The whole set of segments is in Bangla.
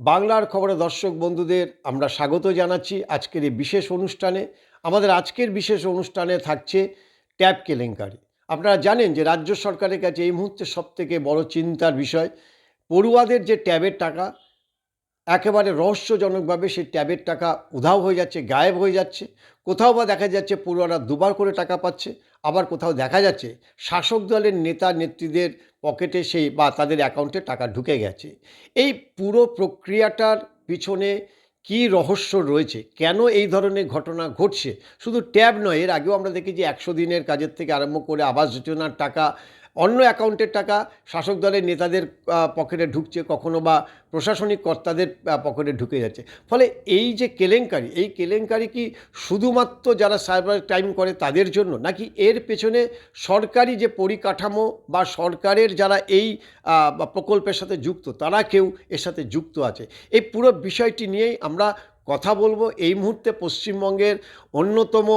বাংলার খবরে দর্শক বন্ধুদের আমরা স্বাগত জানাচ্ছি আজকের এই বিশেষ অনুষ্ঠানে। আমাদের আজকের বিশেষ অনুষ্ঠানে থাকছে ট্যাব কেলেঙ্কারি। আপনারা জানেন যে রাজ্য সরকারের কাছে এই মুহূর্তে সবথেকে বড় চিন্তার বিষয়, পড়ুয়াদের যে ট্যাবের টাকা, একেবারে রহস্যজনকভাবে সেই ট্যাবের টাকা উধাও হয়ে যাচ্ছে, গায়েব হয়ে যাচ্ছে। কোথাও বা দেখা যাচ্ছে পড়ুয়ারা দুবার করে টাকা পাচ্ছে। আবার কোথাও দেখা যাচ্ছে, শাসক দলের নেতা নেত্রীদের পকেটে সেই বা তাদের অ্যাকাউন্টে টাকা ঢুকে গেছে। এই পুরো প্রক্রিয়াটার পিছনে কি রহস্য রয়েছে? কেন এই ধরনের ঘটনা ঘটছে? শুধু ট্যাব নয়, এর আগেও আমরা দেখি যে একশো দিনের কাজের থেকে আরম্ভ করে আবাস যোজনার টাকা অন্য অ্যাকাউন্টের টাকা শাসক দলের নেতাদের পকেটে ঢুকছে কখনো বা প্রশাসনিক কর্তাদের পকেটে ঢুকে যাচ্ছে। ফলে এই যে কেলেঙ্কারি, এই কেলেঙ্কারি কি শুধুমাত্র যারা সাইবার ক্রাইম করে তাদের জন্য? নাকি এর পেছনে সরকারি যে পরিকাঠামো বা সরকারের যারা এই প্রকল্পের সাথে যুক্ত, তারা কেউ এর সাথে যুক্ত আছে? এই পুরো বিষয়টি নিয়েই আমরা কথা বলব। এই মুহূর্তে পশ্চিমবঙ্গের অন্যতম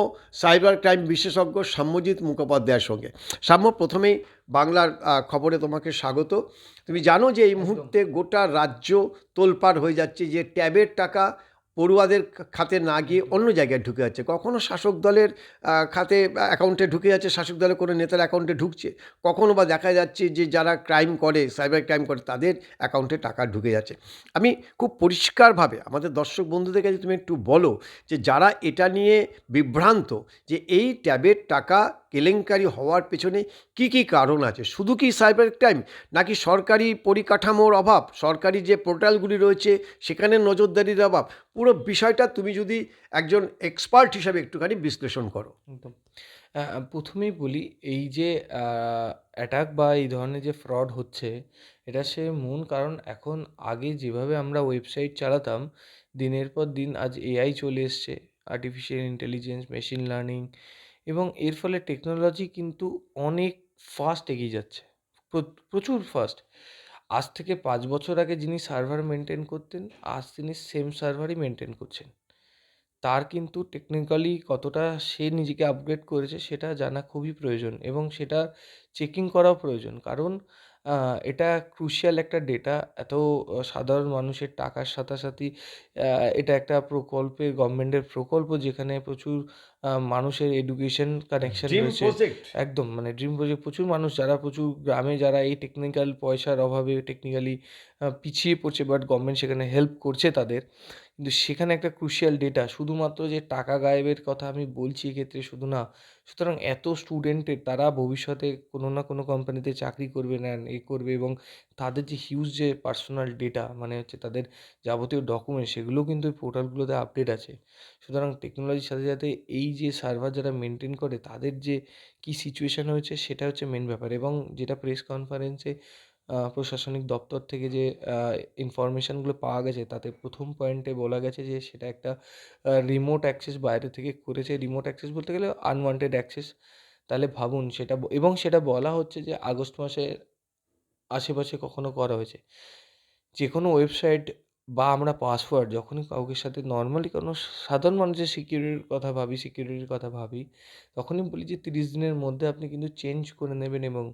সাইবার ক্রাইম বিশেষজ্ঞ সাম্যজিৎ মুখোপাধ্যায়ের সঙ্গে। সাম্য, প্রথমেই বাংলার খবরে তোমাকে স্বাগত। তুমি জানো যে এই মুহূর্তে গোটা রাজ্য তোলপাড় হয়ে যাচ্ছে যে ট্যাবের টাকা পড়ুয়াদের খাতে না গিয়ে অন্য জায়গায় ঢুকে যাচ্ছে। কখনো শাসক দলের খাতে অ্যাকাউন্টে ঢুকে যাচ্ছে শাসক দলের কোনো নেতার অ্যাকাউন্টে ঢুকছে। কখনো বা দেখা যাচ্ছে যে যারা ক্রাইম করে সাইবার ক্রাইম করে তাদের অ্যাকাউন্টে টাকা ঢুকে যাচ্ছে। আমি খুব পরিষ্কারভাবে আমাদের দর্শক বন্ধুদের কাছে তুমি একটু বলো যে যারা এটা নিয়ে বিভ্রান্ত যে এই ট্যাবের টাকা কেলেঙ্কারি হওয়ার পেছনে কি কি কারণ আছে? শুধু কি সাইবার ক্রাইম নাকি সরকারি পরিকাঠামোর অভাব? সরকারি যে পোর্টালগুলি রয়েছে, সেখানে নজরদারির অভাব? পুরো বিষয়টা তুমি যদি একজন এক্সপার্ট হিসাবে একটুখানি বিশ্লেষণ করো। একদম। প্রথমেই বলি, এই যে অ্যাটাক বা এই ধরনের যে ফ্রড হচ্ছে, এটা সে মূল কারণ। এখন আগে যেভাবে আমরা ওয়েবসাইট চালাতাম, দিনের পর দিন আজ এআই চলে এসছে। আর্টিফিশিয়াল ইন্টেলিজেন্স মেশিন লার্নিং এবং এর ফলে টেকনোলজি কিন্তু অনেক ফাস্ট এগিয়ে যাচ্ছে। প্রচুর ফাস্ট আজ থেকে পাঁচ বছর আগে যিনি সার্ভার মেনটেন করতেন, আজ তিনি সেম সার্ভারই মেনটেন করছেন। তার কিন্তু টেকনিক্যালি কতটা সে নিজেকে আপগ্রেড করেছে, সেটা জানা খুবই প্রয়োজন এবং সেটা চেকিং করাও প্রয়োজন। কারণ এটা ক্রুশিয়াল একটা ডেটা এত সাধারণ মানুষের টাকার সাথে এটা একটা প্রকল্পে গভর্নমেন্টের প্রকল্প যেখানে প্রচুর মানুষের এডুকেশন কানেকশন রয়েছে। একদম মানে ড্রিম প্রজেক্ট প্রচুর মানুষ যারা প্রচুর গ্রামে যারা এই টেকনিক্যাল পয়সার অভাবে টেকনিক্যালি পিছিয়ে পড়ছে বাট গভর্নমেন্ট সেখানে হেল্প করছে তাদের। কিন্তু সেখানে একটা ক্রুশিয়াল ডেটা শুধুমাত্র যে টাকা গায়েবের কথা আমি বলছি এক্ষেত্রে শুধু না সুতরাং এত স্টুডেন্টের তারা ভবিষ্যতে কোনো না কোনো কোম্পানিতে চাকরি করবে না, এ করবে এবং তাদের যে হিউজ যে পার্সোনাল ডেটা মানে হচ্ছে তাদের যাবতীয় ডকুমেন্ট সেগুলো কিন্তু ওই পোর্টালগুলোতে আপডেট আছে। সুতরাং টেকনোলজির সাথে সাথে এই যে সার্ভার যারা মেনটেন করে, তাদের যে কী সিচুয়েশান হয়েছে, সেটা হচ্ছে মেন ব্যাপার এবং যেটা প্রেস কনফারেন্সে প্রশাসনিক দপ্তর থেকে যে ইনফরমেশানগুলো পাওয়া গেছে, তাতে প্রথম পয়েন্টে বলা গেছে যে, সেটা একটা রিমোট অ্যাক্সেস বাইরে থেকে করেছে। রিমোট অ্যাক্সেস বলতে গেলে আনওয়ান্টেড অ্যাক্সেস তাহলে ভাবুন, সেটা এবং সেটা বলা হচ্ছে যে, আগস্ট মাসের আশেপাশে কখনো করা হয়েছে। যে কোনো ওয়েবসাইট বা আমরা পাসওয়ার্ড যখনই কাউকে সাথে নর্মালি কোনো সাধারণ মানুষের সিকিউরিটির কথা ভাবি সিকিউরিটির কথা ভাবি, তখনই বলি যে, তিরিশ দিনের মধ্যে আপনি কিন্তু চেঞ্জ করে নেবেন এবং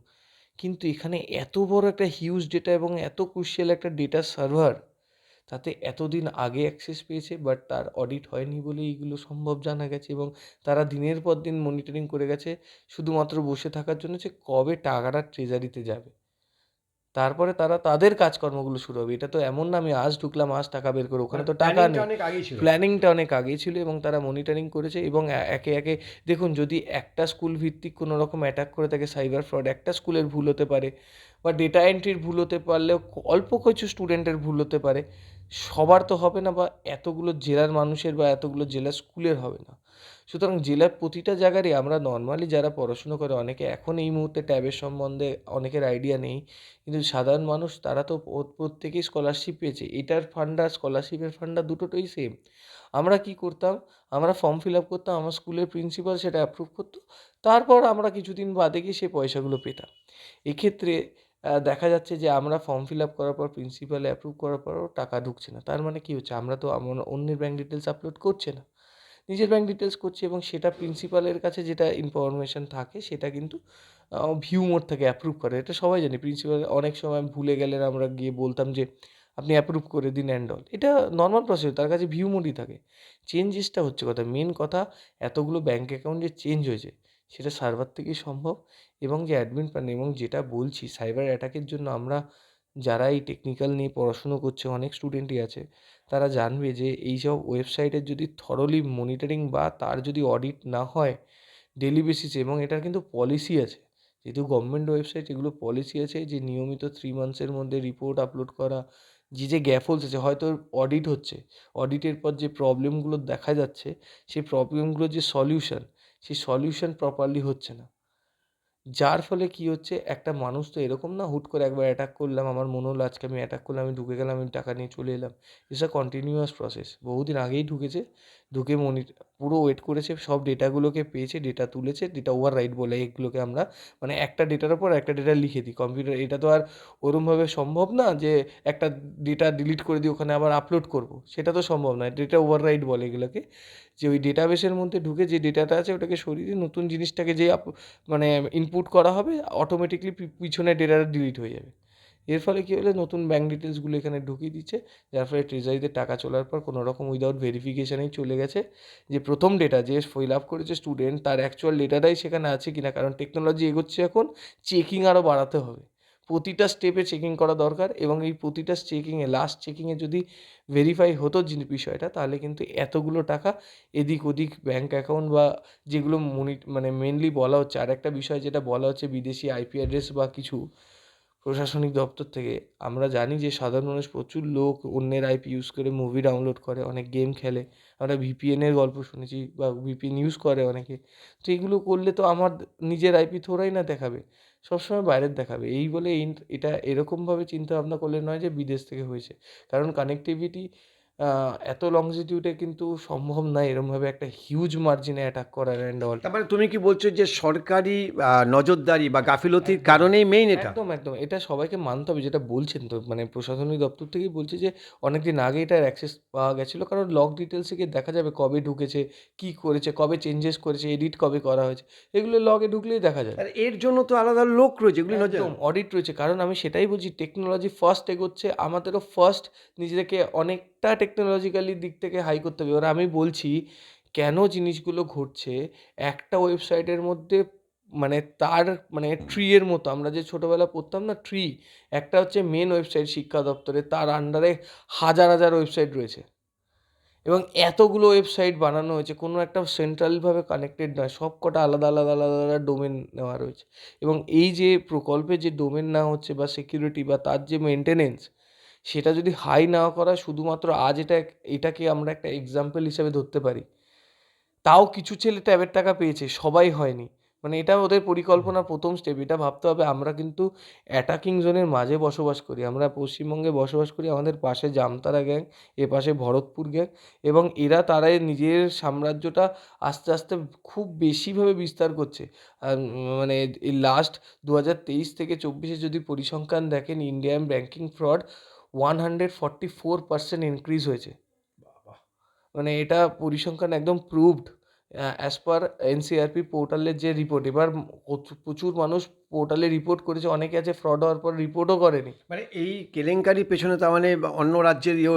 কিন্তু এখানে এত বড় একটা হিউজ ডেটা এবং এত ক্রুশিয়াল একটা ডেটা সার্ভার তাতে এতদিন আগে অ্যাক্সেস পেয়েছে বাট তার অডিট হয়নি বলে এইগুলো সম্ভব জানা গেছে এবং তারা দিনের পর দিন মনিটরিং করে গেছে, শুধুমাত্র বসে থাকার জন্য যে কবে টাকাটা ট্রেজারিতে যাবে। তারপরে তারা তাদের কাজকর্মগুলো শুরু হবে। এটা তো এমন না আমি আজ ঢুকলাম আজ টাকা বের করে ওখানে তো টাকা নেই। প্ল্যানিংটা অনেক আগেই ছিল এবং তারা মনিটরিং করেছে এবং একে একে দেখুন যদি একটা স্কুল ভিত্তিক কোনো রকম অ্যাটাক করে থাকে সাইবার ফ্রড একটা স্কুলের ভুল হতে পারে। বা ডেটা এন্ট্রির ভুল হতে পারলেও অল্প কিছু স্টুডেন্টের ভুল হতে পারে। সবার তো হবে না বা এতগুলো জেলার মানুষের বা এতগুলো জেলার স্কুলের হবে না। সুতরাং জেলার প্রতিটা জায়গারই আমরা নর্মালি যারা পড়াশুনো করে, অনেকে এখন এই মুহূর্তে ট্যাবের সম্বন্ধে অনেকের আইডিয়া নেই। কিন্তু সাধারণ মানুষ, তারা তো প্রত্যেকেই স্কলারশিপ পেয়েছে। এটার ফান্ডা স্কলারশিপের ফান্ডা দুটোটাই সেম আমরা কি করতাম? আমরা ফর্ম ফিল আপ করতাম, আমার স্কুলের প্রিন্সিপাল সেটা অ্যাপ্রুভ করতো। তারপর আমরা কিছুদিন বাদে গিয়ে সেই পয়সাগুলো পেতাম। এক্ষেত্রে দেখা যাচ্ছে যে আমরা ফর্ম ফিল আপ করার পর প্রিন্সিপাল অ্যাপ্রুভ করার পরও টাকা ঢুকছে না। তার মানে কি হচ্ছে? আমরা তো আমার অন্যের ব্যাঙ্ক ডিটেলস আপলোড করছে না। নিজের ব্যাঙ্ক ডিটেলস করছে এবং সেটা প্রিন্সিপালের কাছে যেটা ইনফরমেশন থাকে সেটা কিন্তু ভিউ মোড থেকে অ্যাপ্রুভ করে। এটা সবাই জানি। প্রিন্সিপাল অনেক সময় ভুলে গেলে আমরা গিয়ে বলতাম যে, আপনি অ্যাপ্রুভ করে দিন অ্যান্ড অল এটা নর্মাল প্রসেস তার কাছে ভিউ মোডই থাকে। চেঞ্জেসটা হচ্ছে কথা। মেন কথা, এতগুলো ব্যাঙ্ক অ্যাকাউন্ট যে চেঞ্জ হয়েছে, সেটা সার্ভার থেকেই সম্ভব। এবং যে অ্যাডমিন প্যান এবং যেটা বলছি সাইবার অ্যাটাকের জন্য আমরা যারা এই টেকনিক্যাল নিয়ে পড়াশুনো করছে, অনেক স্টুডেন্টই আছে, তারা জানবে যে এইসব ওয়েবসাইটের যদি থরলি মনিটরিং বা তার যদি অডিট না হয় ডেলি বেসিসে এবং এটার কিন্তু পলিসি আছে, যেহেতু গভর্নমেন্ট ওয়েবসাইট এগুলো পলিসি আছে যে নিয়মিত থ্রি মান্থসের মধ্যে রিপোর্ট আপলোড করা, যে যে গ্যাপ হোলস আছে, হয়তো অডিট হচ্ছে অডিটের পর যে প্রবলেমগুলো দেখা যাচ্ছে সেই প্রবলেমগুলোর যে সলিউশন সেই সলিউশন প্রপারলি হচ্ছে না। যার ফলে কি হচ্ছে, একটা মানুষ তো এরকম না, হুট করে একবার অ্যাটাক করলাম, আমার মনে হলো আজকে আমি অ্যাটাক করলাম, আমি ঢুকে গেলাম, আমি টাকা নিয়ে চলে এলাম। ইটস আ কন্টিনিউয়াস প্রসেস বহুদিন আগেই ঢুকেছে ঢুকে মনি পুরো ওয়েট করেছে, সব ডেটাগুলোকে পেয়েছে ডেটা তুলেছে ডেটা ওভার রাইট বলে এগুলোকে আমরা মানে একটা ডেটার ওপর একটা ডেটা লিখে দিই। কম্পিউটার এটা তো আর ওরমভাবে সম্ভব না যে একটা ডেটা ডিলিট করে দিয়ে ওখানে আবার আপলোড করব। সেটা তো সম্ভব নয় ডেটা ওভার রাইট বলে এগুলোকে। যে ওই ডেটাবেসের মধ্যে ঢুকে যে ডেটাটা আছে ওটাকে সরিয়ে দিয়ে নতুন জিনিসটাকে যে মানে ইনপুট করা হবে অটোমেটিকলি পিছনে ডেটাটা ডিলিট হয়ে যাবে। এর ফলে কী হলে? নতুন ব্যাঙ্ক ডিটেলসগুলো এখানে ঢুকিয়ে দিচ্ছে। যার ফলে ট্রেজারিতে টাকা চলার পর কোনো রকম উইদাউট ভেরিফিকেশানেই চলে গেছে। যে প্রথম ডেটা যে ফিল আপ করেছে স্টুডেন্ট তার অ্যাকচুয়াল ডেটাটাই সেখানে আছে কি না কারণ টেকনোলজি এগোচ্ছে এখন চেকিং আরও বাড়াতে হবে। প্রতিটা স্টেপে চেকিং করা দরকার এবং এই প্রতিটা চেকিংয়ে লাস্ট চেকিংয়ে যদি ভেরিফাই হতো জিনি- বিষয়টা, তাহলে কিন্তু এতগুলো টাকা এদিক ওদিক ব্যাঙ্ক অ্যাকাউন্ট বা যেগুলো মনি মানে মেনলি বলা হচ্ছে আর একটা বিষয় যেটা বলা হচ্ছে বিদেশি আইপি অ্যাড্রেস বা কিছু প্রশাসনিক দপ্তর থেকে। আমরা জানি যে সাধারণ মানুষ প্রচুর লোক অন্যের আইপি ইউজ করে মুভি ডাউনলোড করে, অনেক গেম খেলে। আমরা ভিপিএনের গল্প শুনেছি বা ভিপিএন ইউজ করে অনেকে। তো এগুলো করলে তো আমার নিজের আইপি থোড়াই না দেখাবে, সবসময় বাইরের দেখাবে। এই বলে এটা এরকমভাবে চিন্তা ভাবনা করলে নয় যে বিদেশ থেকে হয়েছে। কারণ কানেক্টিভিটি এত লংজিটিউডে কিন্তু সম্ভব নয় এরমভাবে একটা হিউজ মার্জিনে অ্যাটাক করার অ্যান্ড অল তারপরে তুমি কি বলছো যে সরকারি নজরদারি বা গাফিলতির কারণেই মেইন এটা? একদম একদম। এটা সবাইকে মানতে হবে যেটা বলছেন তো মানে প্রশাসনিক দপ্তর থেকেই বলছে যে অনেক দিন আগে এটার অ্যাক্সেস পাওয়া গেছিল কারণ লগ ডিটেলসে গিয়ে দেখা যাবে কবে ঢুকেছে কী করেছে কবে চেঞ্জেস করেছে এডিট কবে করা হয়েছে এগুলো লগে ঢুকলেই দেখা যায় আর এর জন্য তো আলাদা লোক রয়েছে এগুলি একদম অডিট রয়েছে কারণ আমি সেটাই বলছি টেকনোলজি ফার্স্ট এগোচ্ছে আমাদেরও ফার্স্ট নিজেদেরকে অনেকটা টেকনোলজিক্যালি দিক থেকে হাই করতে হবে। এবার আমি বলছি, কেন জিনিসগুলো ঘটছে? একটা ওয়েবসাইটের মধ্যে মানে তার মানে ট্রি এর মতো, আমরা যে ছোটোবেলা পড়তাম না ট্রি একটা হচ্ছে মেন ওয়েবসাইট শিক্ষা দপ্তরে, তার আন্ডারে হাজার হাজার ওয়েবসাইট রয়েছে। এবং এতগুলো ওয়েবসাইট বানানো হয়েছে, কোনো একটা সেন্ট্রালভাবে কানেক্টেড নয়, সব কটা আলাদা আলাদা আলাদা আলাদা ডোমেন নেওয়া রয়েছে। এবং এই যে প্রকল্পে যে ডোমেন নেওয়া হচ্ছে বা সিকিউরিটি বা তার যে মেনটেনেন্স সেটা যদি হাই না করা শুধুমাত্র আজ এটা এটাকে আমরা একটা এক্সাম্পল হিসেবে ধরতে পারি। তাও কিছু ছেলে ট্যাবের টাকা পেয়েছে, সবাই হয়নি। মানে এটা ওদের পরিকল্পনার প্রথম স্টেপ এটা ভাবতে হবে আমরা কিন্তু অ্যাটাকিং জোনের মাঝে বসবাস করি। আমরা পশ্চিমবঙ্গে বসবাস করি, আমাদের পাশে জামতারা গ্যাং এ পাশে ভরতপুর গ্যাং এবং এরা তারাই নিজের সাম্রাজ্যটা আস্তে আস্তে খুব বেশিভাবে বিস্তার করছে। মানে লাস্ট দু হাজার তেইশ থেকে চব্বিশে যদি পরিসংখ্যান দেখেন Indian banking fraud one hundred forty four percent increase হয়েছে। মানে এটা পরিসংখ্যান একদম প্রুভড অ্যাজ পার এনসিআরপি পোর্টালের যে রিপোর্ট এবার প্রচুর- মানুষ পোর্টালে রিপোর্ট করেছে অনেকে আছে ফ্রড হওয়ার পর রিপোর্টও করেনি। মানে এই কেলেঙ্কারির পেছনে তার মানে অন্য রাজ্যের ইয়ে,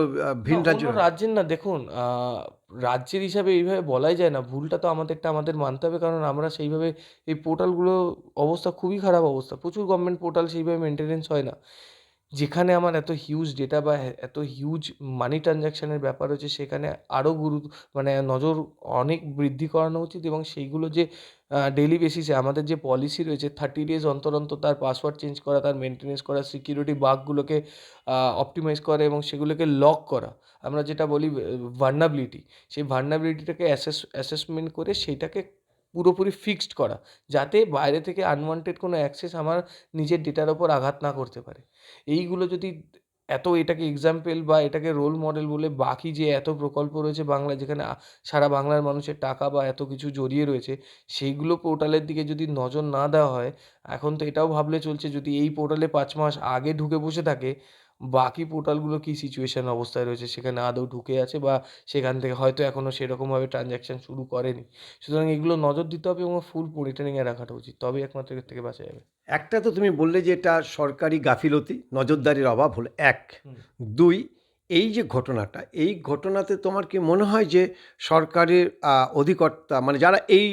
ভিন রাজ্য রাজ্যের না দেখুন রাজ্যের হিসাবে এইভাবে বলাই যায় না ভুলটা তো আমাদেরটা আমাদের মানতে হবে কারণ আমরা সেইভাবে এই পোর্টালগুলো অবস্থা খুবই খারাপ অবস্থা প্রচুর গভর্নমেন্ট পোর্টাল সেইভাবে মেনটেনেন্স হয় না। যেখানে আমার এত হিউজ ডেটা বা এত হিউজ মানি ট্রানজ্যাকশানের ব্যাপার হচ্ছে, সেখানে আরও গুরু মানে নজর অনেক বৃদ্ধি করানো উচিত এবং সেইগুলো যে ডেলি বেসিসে আমাদের যে পলিসি রয়েছে থার্টি ডেজ অন্তর অন্তর তার পাসওয়ার্ড চেঞ্জ করা, তার মেনটেনেন্স করা সিকিউরিটি বাগগুলোকে অপটিমাইজ করা এবং সেগুলোকে লক করা। আমরা যেটা বলি ভার্নাবিলিটি সেই ভার্নাবিলিটিটাকে অ্যাসেস অ্যাসেসমেন্ট করে সেইটাকে পুরোপুরি ফিক্সড করা, যাতে বাইরে থেকে আনওয়ান্টেড কোনো অ্যাক্সেস আমার নিজের ডেটার ওপর আঘাত না করতে পারে। এইগুলো যদি এত এটাকে এক্সাম্পল বা এটাকে রোল মডেল বলে বাকি যে এত প্রকল্প রয়েছে বাংলায় যেখানে সারা বাংলার মানুষের টাকা বা এত কিছু জড়িয়ে রয়েছে, সেইগুলো পোর্টালের দিকে যদি নজর না দেওয়া হয়, এখন তো এটাও ভাবলে চলছে যদি এই পোর্টালে পাঁচ মাস আগে ঢুকে বসে থাকে বাকি পোর্টালগুলো কী সিচুয়েশান অবস্থায় রয়েছে সেখানে আদৌ ঢুকে আছে বা সেখান থেকে হয়তো এখনও সেরকমভাবে ট্রানজ্যাকশান শুরু করেনি? সুতরাং এগুলো নজর দিতে হবে এবং ফুল মনিটরিংয়ে রাখাটা উচিত। তবেই একমাত্র এর থেকে বাঁচা যাবে। একটা তো তুমি বললে যে এটা সরকারি গাফিলতি নজরদারির অভাব হলো এক। দুই এই যে ঘটনাটা এই ঘটনাতে তোমার কি মনে হয় যে সরকারের অধিকর্তা মানে যারা এই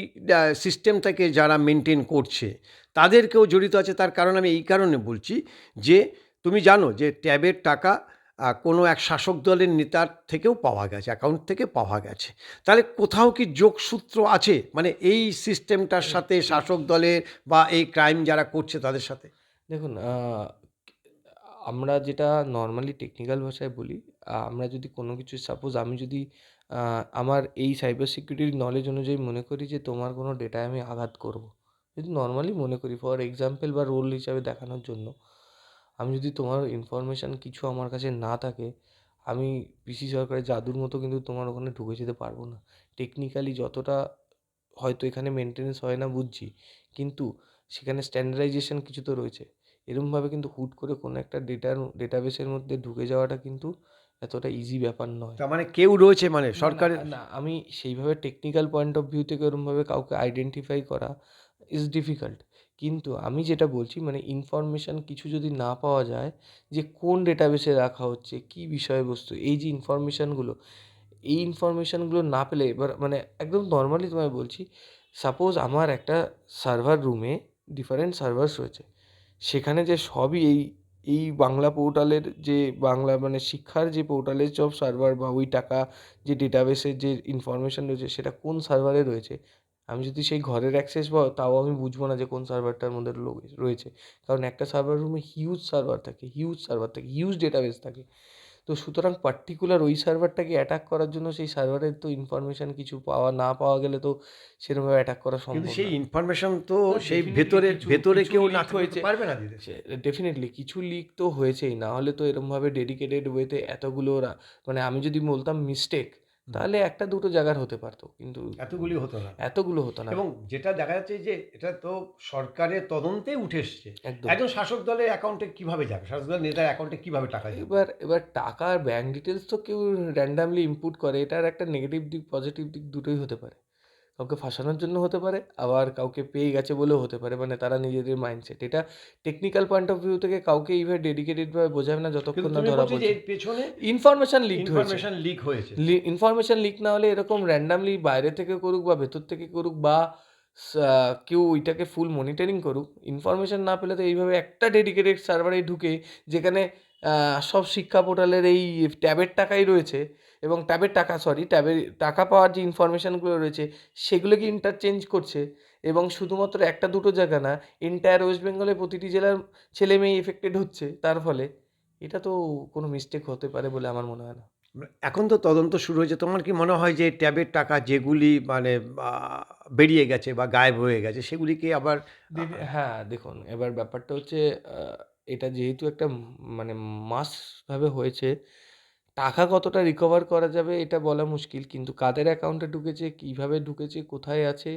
সিস্টেমটাকে যারা মেনটেন করছে তাদেরকেও জড়িত আছে? তার কারণ আমি এই কারণে বলছি যে তুমি জানো যে ট্যাবের টাকা কোনো এক শাসক দলের নেতার থেকেও পাওয়া গেছে অ্যাকাউন্ট থেকে পাওয়া গেছে। তাহলে কোথাও কি যোগসূত্র আছে? মানে এই সিস্টেমটার সাথে শাসক দলের বা এই ক্রাইম যারা করছে তাদের সাথে? দেখুন আমরা যেটা নর্মালি টেকনিক্যাল ভাষায় বলি আমরা যদি কোনো কিছু সাপোজ আমি যদি আমার এই সাইবার সিকিউরিটির নলেজ অনুযায়ী মনে করি যে তোমার কোনো ডেটায় আমি আঘাত করব। যদি নর্মালি মনে করি ফর এক্সাম্পল বা রোল হিসাবে দেখানোর জন্য আমি যদি তোমার ইনফরমেশান কিছু আমার কাছে না থাকে আমি পিসি সরকারের জাদুর মতো কিন্তু তোমার ওখানে ঢুকে যেতে পারব না। টেকনিক্যালি যতটা হয়তো এখানে মেনটেনেন্স হয় না বুঝছি কিন্তু সেখানে স্ট্যান্ডার্ডাইজেশন কিছু তো রয়েছে। এরকমভাবে কিন্তু হুট করে কোনো একটা ডেটার ডেটাবেসের মধ্যে ঢুকে যাওয়াটা কিন্তু এতটা ইজি ব্যাপার নয়। তার মানে কেউ রয়েছে মানে সরকারের না, না আমি সেইভাবে টেকনিক্যাল পয়েন্ট অফ ভিউ থেকে ওরমভাবে কাউকে আইডেন্টিফাই করা ইজ ডিফিকাল্ট কিন্তু আমি যেটা বলছি মানে ইনফরমেশান কিছু যদি না পাওয়া যায়, যে কোন ডেটাবেসে রাখা হচ্ছে, কী বিষয়বস্তু, এই যে ইনফরমেশানগুলো এই ইনফরমেশানগুলো না পেলে এবার মানে একদম নর্মালি তোমায় বলছি সাপোজ আমার একটা সার্ভার রুমে ডিফারেন্ট সার্ভার্স রয়েছে, সেখানে যে সবই এই এই বাংলা পোর্টালের যে বাংলা মানে শিক্ষার যে পোর্টালের সব সার্ভার বা ওই টাকা যে ডেটাবেসের যে ইনফরমেশান রয়েছে, সেটা কোন সার্ভারে রয়েছে আমি যদি সেই ঘরের অ্যাক্সেস পাও তাও আমি বুঝব না যে কোন সার্ভারটার মধ্যে লো- রয়েছে। কারণ একটা সার্ভার রুমে হিউজ সার্ভার থাকে হিউজ সার্ভার থাকে হিউজ ডেটাবেস থাকে। তো সুতরাং পার্টিকুলার ওই সার্ভারটাকে অ্যাটাক করার জন্য সেই সার্ভারের তো ইনফরমেশান কিছু পাওয়া না পাওয়া গেলে তো সেরকমভাবে অ্যাটাক করা সম্ভব সেই ইনফরমেশন তো সেই ভেতরে ভেতরে কেউ না হয়েছে। পারবে না দিতে। ডেফিনেটলি কিছু লিক তো হয়েছেই। না হলে তো এরমভাবে ডেডিকেটেড ওয়েতে এতগুলো রা- মানে আমি যদি বলতাম মিস্টেক তাহলে একটা দুটো জায়গার হতে পারতো কিন্তু এতগুলি হতো না। এতগুলো হতো না। এবং যেটা দেখা যাচ্ছে যে এটা তো সরকারের তদন্তে উঠে এসছে। একজন শাসক দলের অ্যাকাউন্টে কীভাবে যাবে? শাসক দলের নেতার অ্যাকাউন্টে কীভাবে টাকা যাবে? এবার এবার টাকার ব্যাঙ্ক ডিটেলস তো কেউ র্যান্ডামলি ইনপুট করে এটার একটা নেগেটিভ দিক পজিটিভ দিক দুটোই হতে পারে। কাউকে ফাঁসানোর জন্য হতে পারে আবার কাউকে পেয়ে গেছে বলেও হতে পারে। মানে তারা নিজেদের মাইন্ডসেট এটা টেকনিক্যাল পয়েন্ট অফ ভিউ থেকে কাউকে এইভাবে ডেডিকেটেডভাবে বোঝাবে না যতক্ষণ না ধরা পড়ছে। পেছনে ইনফরমেশন লিক হয়েছে। ইনফরমেশন লিক হয়েছে। ইনফরমেশন লিক না হলে এরকম র্যান্ডামলি বাইরে থেকে করুক বা ভেতর থেকে করুক বা কেউ ওইটাকে ফুল মনিটরিং করুক ইনফরমেশন না পেলে তো এইভাবে একটা ডেডিকেটেড সার্ভারে ঢুকে যেখানে সব শিক্ষা পোর্টালের এই ট্যাবের টাকাই রয়েছে। এবং ট্যাবের টাকা সরি ট্যাবের টাকা পাওয়ার যে ইনফরমেশানগুলো রয়েছে সেগুলোকে ইন্টারচেঞ্জ করছে এবং শুধুমাত্র একটা দুটো জায়গা না এন্টায়ার ওয়েস্ট বেঙ্গলের প্রতিটি জেলার ছেলে মেয়ে এফেক্টেড হচ্ছে তার ফলে। এটা তো কোনো মিস্টেক হতে পারে বলে আমার মনে হয় না। এখন তো তদন্ত শুরু হয়েছে। তোমার কি মনে হয় যে ট্যাবের টাকা যেগুলি মানে বেরিয়ে গেছে বা গায়েব হয়ে গেছে সেগুলিকে আবার হ্যাঁ দেখুন এবার ব্যাপারটা হচ্ছে এটা যেহেতু একটা মানে মাসভাবে হয়েছে টাকা কতটা রিকভার করা যাবে এটা বলা মুশকিল। কিন্তু কাদের অ্যাকাউন্টে ঢুকেছে, কীভাবে ঢুকেছে, কোথায় আছে,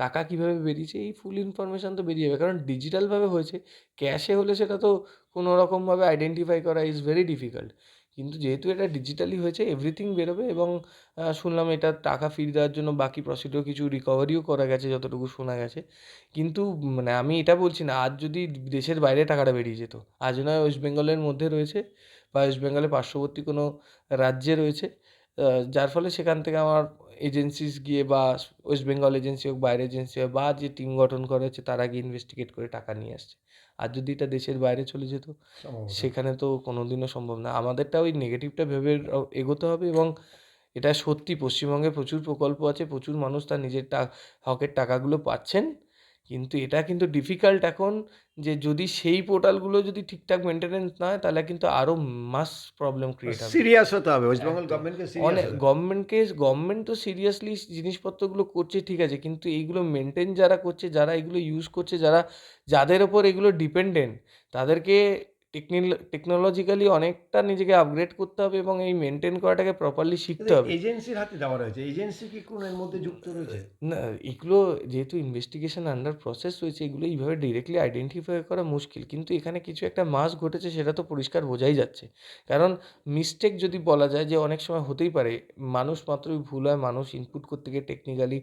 টাকা কীভাবে বেরিয়েছে, এই ফুল ইনফরমেশান তো বেরিয়ে যাবে। কারণ ডিজিটালভাবে হয়েছে ক্যাশে হলে সেটা তো কোনো রকমভাবে আইডেন্টিফাই করা ইজ ভেরি ডিফিকাল্ট কিন্তু যেহেতু এটা ডিজিটালি হয়েছে এভরিথিং বেরোবে এবং শুনলাম এটা টাকা ফিরিয়ে দেওয়ার জন্য বাকি প্রসিডিওর কিছু রিকভারিও করা গেছে, যতটুকু শোনা গেছে। কিন্তু মানে আমি এটা বলছি না, আজ যদি দেশের বাইরে টাকাটা বেরিয়ে যেত, আজ নয় ওয়েস্ট বেঙ্গলের মধ্যে রয়েছে বা ওয়েস্ট বেঙ্গলের পার্শ্ববর্তী কোনো রাজ্যে রয়েছে। যার ফলে সেখান থেকে আমার এজেন্সিস গিয়ে বা ওয়েস্ট বেঙ্গল এজেন্সি হোক বাইরে এজেন্সি হোক বা যে টিম গঠন করা হচ্ছে তারা গিয়ে ইনভেস্টিগেট করে টাকা নিয়ে আসছে। আর যদি এটা দেশের বাইরে চলে যেত সেখানে তো কোনোদিনও সম্ভব না। আমাদেরটা ওই নেগেটিভটা ভেবে এগোতে হবে এবং এটা সত্যি পশ্চিমবঙ্গে প্রচুর প্রকল্প আছে প্রচুর মানুষ তার নিজের টা হকের টাকাগুলো পাচ্ছেন। কিন্তু এটা কিন্তু ডিফিকাল্ট এখন যে যদি সেই পোর্টালগুলো যদি ঠিকঠাক মেনটেনেন্স না হয় তাহলে কিন্তু আরও মাস প্রবলেম ক্রিয়েট হবে। সিরিয়াস হতে হবে ওয়েস্ট বেঙ্গল গভর্নমেন্টকে অনেক গভর্নমেন্টকে গভর্নমেন্ট তো সিরিয়াসলি জিনিসপত্রগুলো করছে ঠিক আছে কিন্তু এইগুলো মেনটেন যারা করছে যারা এগুলো ইউজ করছে যারা যাদের ওপর এগুলো ডিপেন্ডেন্ট তাদেরকে টেকনিল টেকনোলজিক্যালি অনেকটা নিজেকে আপগ্রেড করতে হবে এবং এই মেনটেন করাটাকে প্রপারলি শিখতে হবে। এজেন্সির হাতে দেওয়া রয়েছে। এজেন্সি কি কোন এর মধ্যে যুক্ত রয়েছে? না এগুলো যেহেতু ইনভেস্টিগেশন আন্ডার প্রসেস রয়েছে এগুলো এইভাবে ডিরেক্টলি আইডেন্টিফাই করা মুশকিল। কিন্তু এখানে কিছু একটা মাস ঘটেছে সেটা তো পরিষ্কার বোঝাই যাচ্ছে। কারণ মিস্টেক যদি বলা যায় যে অনেক সময় হতেই পারে মানুষ মাত্রই ভুল হয় মানুষ ইনপুট করতে গিয়ে টেকনিক্যালি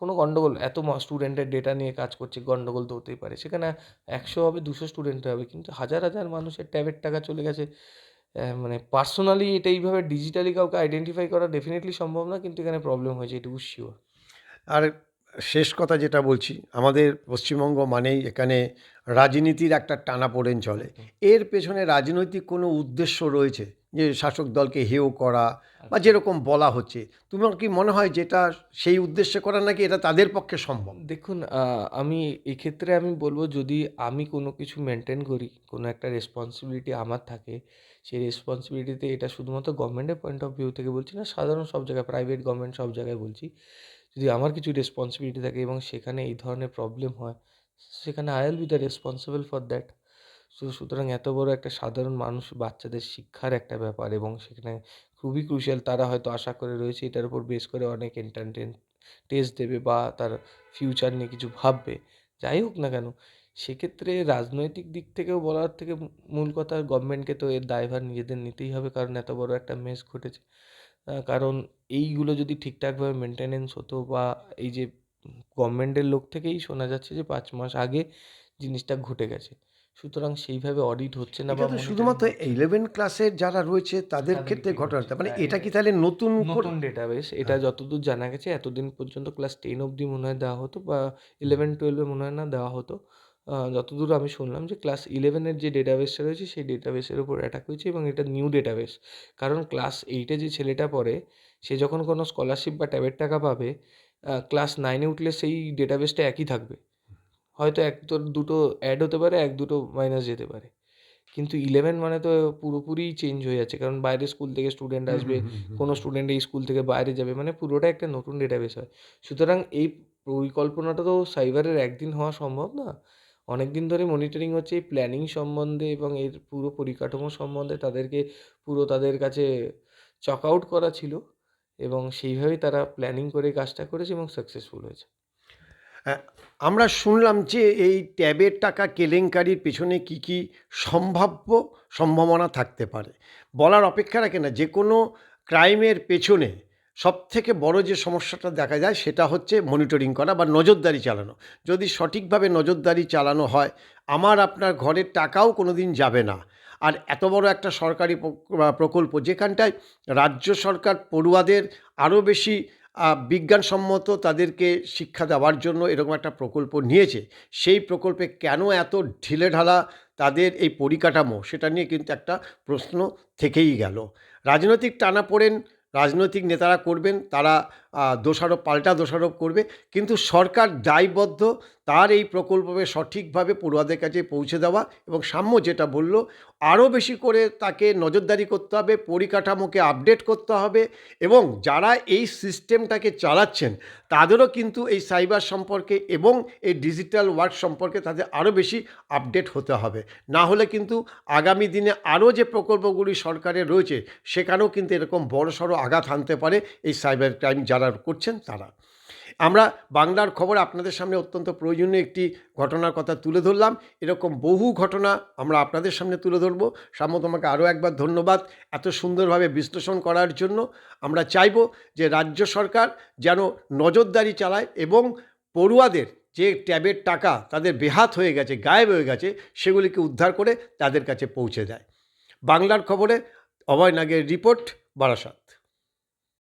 কোনো গন্ডগোল এত স্টুডেন্টের ডেটা নিয়ে কাজ করছে গন্ডগোল তো হতেই পারে। সেখানে একশো হবে দুশো স্টুডেন্ট হবে কিন্তু হাজার হাজার মানুষের ট্যাবের টাকা চলে গেছে। মানে পার্সোনালি এটা এইভাবে ডিজিটালি কাউকে আইডেন্টিফাই করা ডেফিনেটলি সম্ভব না কিন্তু এখানে প্রবলেম হয়েছে এটুকু শিওর আর শেষ কথা যেটা বলছি আমাদের পশ্চিমবঙ্গ মানেই এখানে রাজনীতির একটা টানাপোড়েন চলে। এর পেছনে রাজনৈতিক কোনো উদ্দেশ্য রয়েছে? যে শাসক দলকে হেও করা বা যেরকম বলা হচ্ছে তোমার কি মনে হয় যেটা সেই উদ্দেশ্যে করা নাকি এটা তাদের পক্ষে সম্ভব? দেখুন আমি এক্ষেত্রে আমি বলব যদি আমি কোনো কিছু মেনটেন করি কোনো একটা রেসপন্সিবিলিটি আমার থাকে সেই রেসপন্সিবিলিটিতে এটা শুধুমাত্র গভর্নমেন্টের পয়েন্ট অফ ভিউ থেকে বলছি না সাধারণ সব জায়গায় প্রাইভেট গভর্নমেন্ট সব জায়গায় বলছি যদি আমার কিছু রেসপন্সিবিলিটি থাকে এবং সেখানে এই ধরনের প্রবলেম হয় সেখানে I will be the responsible for that সুতরাং এত বড় একটা সাধারণ মানুষ বাচ্চাদের শিক্ষার একটা ব্যাপার এবং সেখানে খুবই ক্রুশিয়াল তারা হয়তো আশা করে রয়েছে এটার উপর বেস করে অনেক এন্টারটেন টেস্ট দেবে বা তার ফিউচার নিয়ে কিছু ভাববে। যাই হোক না কেন, সেক্ষেত্রে রাজনৈতিক দিক থেকেও বলার থেকে মূল কথা গভর্নমেন্টকে তো এর দায়ভার নিজেদের নিতেই হবে কারণ এত বড় একটা মেস ঘটেছে। কারণ এইগুলো যদি ঠিকঠাকভাবে মেনটেনেন্স হতো বা এই যে গভর্নমেন্টের লোক থেকেই শোনা যাচ্ছে যে পাঁচ মাস আগে জিনিসটা ঘটে গেছে। সুতরাং সেইভাবে অডিট হচ্ছে না এটা বা তো শুধুমাত্র। ইলেভেন ক্লাসের যারা রয়েছে তাদের ক্ষেত্রে ক্ষেত্রে ঘটনা মানে হ্যাঁ, এটা কি তাহলে নতুন নতুন ডেটাবেস এটা যতদূর জানা গেছে এতদিন পর্যন্ত ক্লাস টেন অবধি মনে হয় দেওয়া হতো বা ইলেভেন টুয়েলভে মনে হয় না দেওয়া হতো। যতদূর আমি শুনলাম যে ক্লাস ইলেভেনের যে ডেটাবেসটা রয়েছে সেই ডেটাবেসের উপর অ্যাটাক হয়েছে এবং এটা নিউ ডেটাবেস কারণ ক্লাস এইটে যে ছেলেটা পড়ে সে যখন কোনো স্কলারশিপ বা ট্যাবের টাকা পাবে ক্লাস নাইনে উঠলে সেই ডেটাবেসটা একই থাকবে। হয়তো এক তো দুটো অ্যাড হতে পারে এক দুটো মাইনাস যেতে পারে। কিন্তু ইলেভেন মানে তো পুরোপুরি চেঞ্জ হয়ে যাচ্ছে। কারণ বাইরে স্কুল থেকে স্টুডেন্ট আসবে কোনো স্টুডেন্ট এই স্কুল থেকে বাইরে যাবে মানে পুরোটা একটা নতুন ডেটাবেস হয়। সুতরাং এই পরিকল্পনাটা তো সাইবারের একদিন হওয়া সম্ভব না। অনেক দিন ধরে মনিটরিং হচ্ছে এই প্ল্যানিং সম্বন্ধে এবং এর পুরো পরিকাঠামো সম্বন্ধে তাদেরকে পুরো তাদের কাছে চক আউট করা ছিল এবং সেইভাবেই তারা প্ল্যানিং করে কাজটা করেছে এবং সাকসেসফুল হয়েছে। হ্যাঁ, আমরা শুনলাম যে এই ট্যাবের টাকা কেলেঙ্কারির পেছনে কি কি সম্ভাব্য সম্ভাবনা থাকতে পারে। বলার অপেক্ষা রাখে না যে কোনো ক্রাইমের পেছনে সবথেকে বড় যে সমস্যাটা দেখা যায় সেটা হচ্ছে মনিটরিং করা বা নজরদারি চালানো। যদি সঠিকভাবে নজরদারি চালানো হয়, আমার আপনার ঘরের টাকাও কোনো দিন যাবে না। আর এত বড় একটা সরকারি প্রকল্প যেখানটায় রাজ্য সরকার পড়ুয়াদের আরও বেশি বিজ্ঞানসম্মত তাদেরকে শিক্ষা দেওয়ার জন্য এরকম একটা প্রকল্প নিয়েছে। সেই প্রকল্পে কেন এত ঢিলেঢালা তাদের এই পরিকাঠামো? সেটা নিয়ে কিন্তু একটা প্রশ্ন থেকেই গেল। রাজনৈতিক টানাপোড়েন রাজনৈতিক নেতারা করবেন, তারা দোষারোপ, পাল্টা দোষারোপ করবে। কিন্তু সরকার দায়বদ্ধ, তার এই প্রকল্পকে সঠিকভাবে পড়ুয়াদের কাছে পৌঁছে দেওয়া এবং সাম্য যেটা বলল, আরও বেশি করে তাকে নজরদারি করতে হবে, পরিকাঠামোকে আপডেট করতে হবে এবং যারা এই সিস্টেমটাকে চালাচ্ছেন তাদেরও কিন্তু এই সাইবার সম্পর্কে এবং এই ডিজিটাল ওয়ার্ক সম্পর্কে তাদের আরও বেশি আপডেট হতে হবে। না হলে কিন্তু আগামী দিনে আরও যে প্রকল্পগুলি সরকারের রয়েছে, সেখানেও কিন্তু এরকম বড়সড় আঘাত আনতে পারে এই সাইবার ক্রাইম যারা করছেন তারা। আমরা বাংলার খবর আপনাদের সামনে অত্যন্ত প্রয়োজনীয় একটি ঘটনার কথা তুলে ধরলাম। এরকম বহু ঘটনা আমরা আপনাদের সামনে তুলে ধরবো। সাম্য তোমাকে আরও একবার ধন্যবাদ এত সুন্দরভাবে বিশ্লেষণ করার জন্য। আমরা চাইব যে রাজ্য সরকার যেন নজরদারি চালায় এবং পড়ুয়াদের যে ট্যাবের টাকা তাদের বেহাত হয়ে গেছে, গায়েব হয়ে গেছে, সেগুলিকে উদ্ধার করে তাদের কাছে পৌঁছে দেয়। বাংলার খবরে অভয় নাগের রিপোর্ট, বারাসাত।